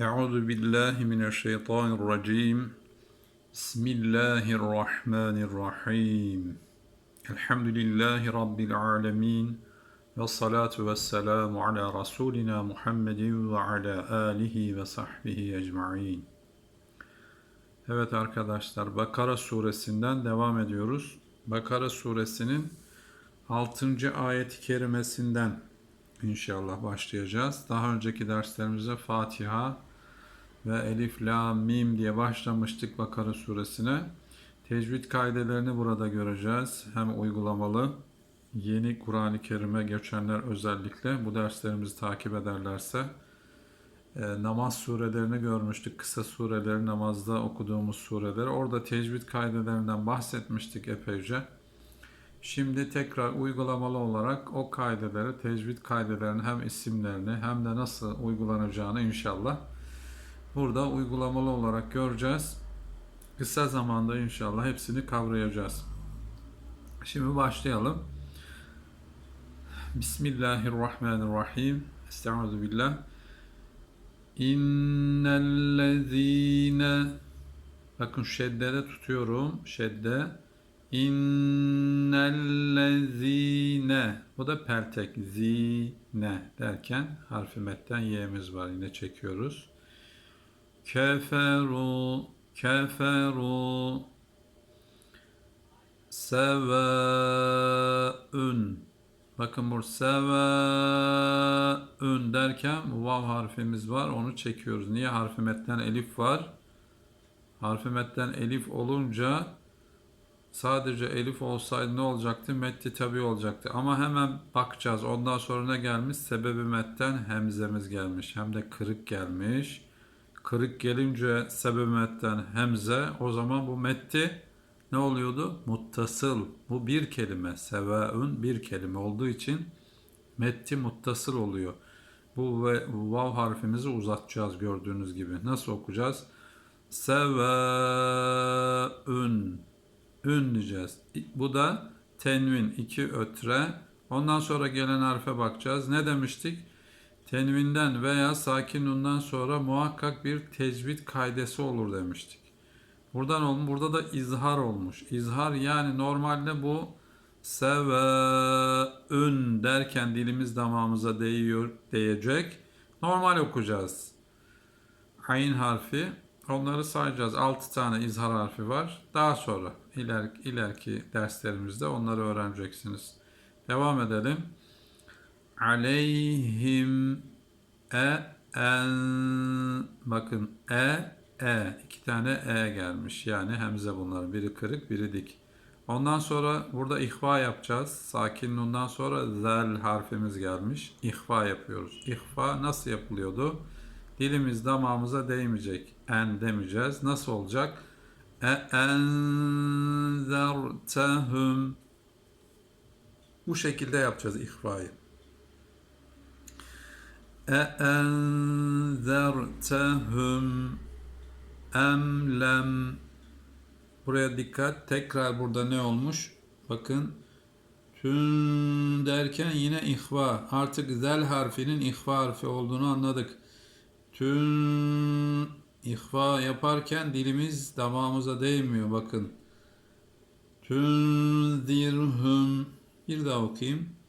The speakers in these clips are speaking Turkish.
Euzu billahi mineşşeytanirracim. Bismillahirrahmanirrahim. Elhamdülillahi rabbil alamin. Ve salatu ve selamu ala Rasulina Muhammedin ve ala alihi ve sahbihi ecma'in. Evet arkadaşlar Bakara suresinden devam ediyoruz. Bakara suresinin 6. ayet-i kerimesinden inşallah başlayacağız. Daha önceki derslerimizde Fatiha, ve Elif, La, Mim diye başlamıştık Bakara suresine. Tecvid kaidelerini burada göreceğiz. Hem uygulamalı, yeni Kur'an-ı Kerim'e geçenler özellikle bu derslerimizi takip ederlerse e, namaz surelerini görmüştük. Kısa sureleri, namazda okuduğumuz sureleri. Orada tecvid kaidelerinden bahsetmiştik epeyce. Şimdi tekrar uygulamalı olarak o kaideleri, tecvid kaidelerini hem isimlerini hem de nasıl uygulanacağını inşallah burada uygulamalı olarak göreceğiz. Kısa zamanda inşallah hepsini kavrayacağız. Şimdi başlayalım. Bismillahirrahmanirrahim. Estaizu billah. İnnellezine Bakın şeddede tutuyorum. Şedde. İnnellezine Bu da peltek. Zine derken harfi metten y'miz var. Yine çekiyoruz. Keferu Keferu Sevaun Bakın burada sevaun derken vav harfimiz var. Onu çekiyoruz. Niye? Harfi metten elif var. Harfi metten elif olunca sadece elif olsaydı ne olacaktı? Metti tabi olacaktı. Ama hemen bakacağız. Ondan sonra ne gelmiş? Sebebi metten hemzemiz gelmiş. Hem de kırık gelmiş. Kırık gelince sebebi metten hemze. O zaman bu metti ne oluyordu? Muttasıl. Bu bir kelime. Sevaun bir kelime olduğu için metti muttasıl oluyor. Bu ve vav harfimizi uzatacağız gördüğünüz gibi. Nasıl okuyacağız? Sevaun. Ün diyeceğiz. Bu da tenvin. iki ötre. Ondan sonra gelen harfe bakacağız. Ne demiştik? Tenvinden veya sakin nundan sonra muhakkak bir tecvid kaidesi olur demiştik. Buradan olmuş. Burada da izhar olmuş. İzhar yani normalde bu seveün derken dilimiz damağımıza değiyor, değecek. Normal okuyacağız. Ayn harfi. Onları sayacağız. 6 tane izhar harfi var. Daha sonra iler, ileriki derslerimizde onları öğreneceksiniz. Devam edelim. Aleyhim e bakın e e. iki tane E gelmiş. Yani hemze bunlar. Biri kırık, biri dik. Ondan sonra burada ihva yapacağız. Sakin nundan sonra zel harfimiz gelmiş. İhva yapıyoruz. İhva nasıl yapılıyordu? Dilimiz damağımıza değmeyecek. En demeyeceğiz. Nasıl olacak? E enzertehum Bu şekilde yapacağız ihvayı. E enzertehum emlem buraya dikkat. Tekrar burada ne olmuş? Bakın. Tün derken yine ihva. Artık zel harfinin ihva harfi olduğunu anladık. Tün ihva yaparken dilimiz damağımıza değmiyor bakın. Tünzirhum bir daha okuyayım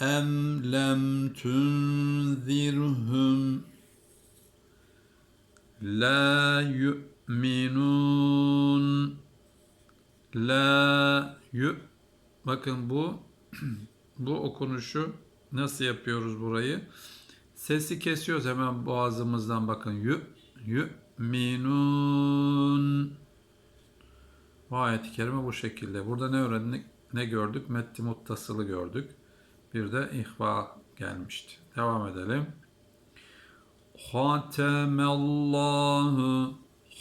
em lem tünzirhum La yu'minun La yu Bakın bu bu okunuşu nasıl yapıyoruz burayı? Sesi kesiyoruz hemen boğazımızdan bakın. Yu yu'minun Bu ayet-i kerime bu şekilde. Burada ne öğrendik? Ne gördük? Metti muttasılı gördük. Bir de ihva gelmişti. Devam edelim. Hatemallahu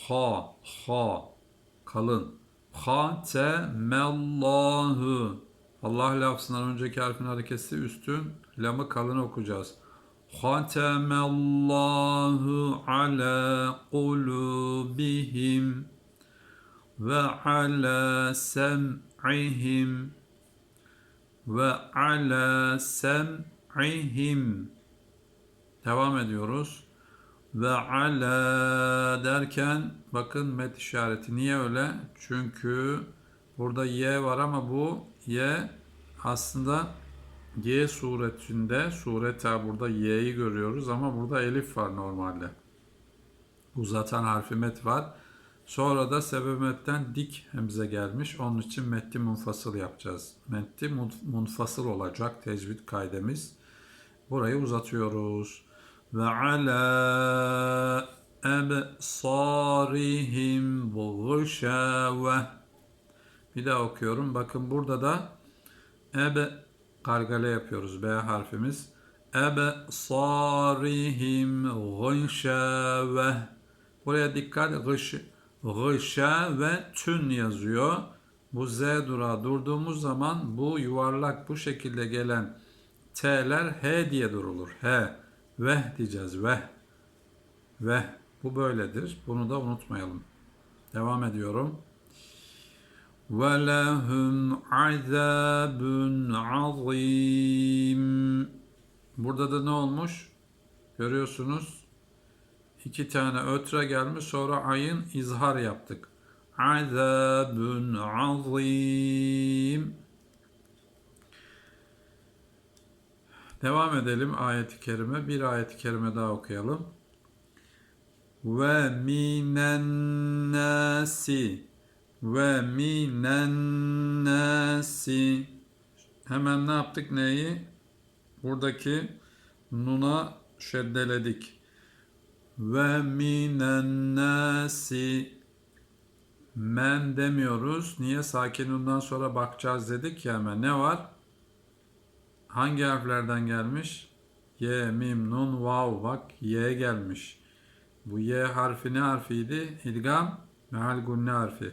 ha ha kalın. Hatemallahu Allah lafzından önceki harfin hareketi üstün lamı kalın okuyacağız. Hatemallahu ala kulubihim ve ala sem'ihim ve ala sem'ihim Devam ediyoruz. ve ala derken bakın met işareti. Niye öyle? Çünkü burada y var ama bu y aslında y suretinde sureta burada y'yi görüyoruz ama burada elif var normalde. Uzatan harfi met var. Sonra da sebep metten dik hemze gelmiş. Onun için metti munfasıl yapacağız. Metti mun- munfasıl olacak tecvid kaidemiz. Burayı uzatıyoruz. Ve ala ebsarihim gışave. Bir daha okuyorum. Bakın burada da ebe kargale yapıyoruz. B harfimiz. Ebe sarihim gışave. Buraya dikkat. Gış, gışa ve tün yazıyor. Bu Z durağı durduğumuz zaman bu yuvarlak bu şekilde gelen T'ler H diye durulur. H. Veh diyeceğiz. Veh. Veh. Bu böyledir. Bunu da unutmayalım. Devam ediyorum. Ve lehum azabun azim. Burada da ne olmuş? Görüyorsunuz. İki tane ötre gelmiş. Sonra ayın izhar yaptık. Azabun azim. Devam edelim ayet-i kerime. Bir ayet-i kerime daha okuyalım. Ve minen nasi ve minen nasi Hemen ne yaptık neyi? Buradaki nuna şeddeledik. Ve minen nasi men demiyoruz. Niye? Sakin nundan sonra bakacağız dedik ya hemen. Ne var? Hangi harflerden gelmiş? Y, mim, nun, vav. Bak Y gelmiş. Bu Y harfi ne harfiydi? İdgam, meal gunne harfi.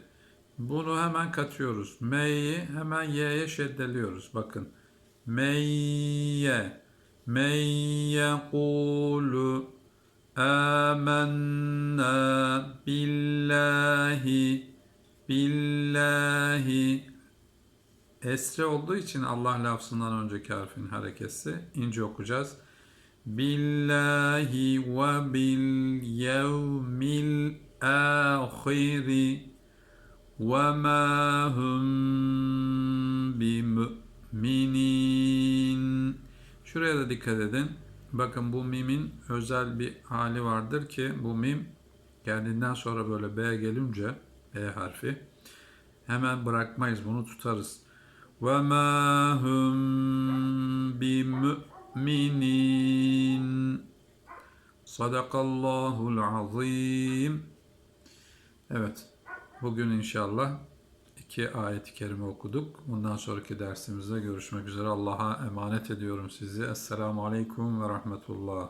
Bunu hemen katıyoruz. M'yi hemen Y'ye şeddeliyoruz. Bakın. Meyye. Meyye Âmennâ billahi. Billahi. Esre olduğu için Allah lafzından önceki harfin harekesi ince okuyacağız. Billahi ve bil yevmil ahiri ve ma hum bimü'minin. Şuraya da dikkat edin. Bakın bu mimin özel bir hali vardır ki bu mim geldiğinden sonra böyle B gelince B harfi hemen bırakmayız bunu tutarız. Ve ma hum bimü'minin. Sadakallahul azim. Evet. Bugün inşallah iki ayet-i kerime okuduk. Bundan sonraki dersimizde görüşmek üzere. Allah'a emanet ediyorum sizi. Esselamu Aleyküm ve Rahmetullah.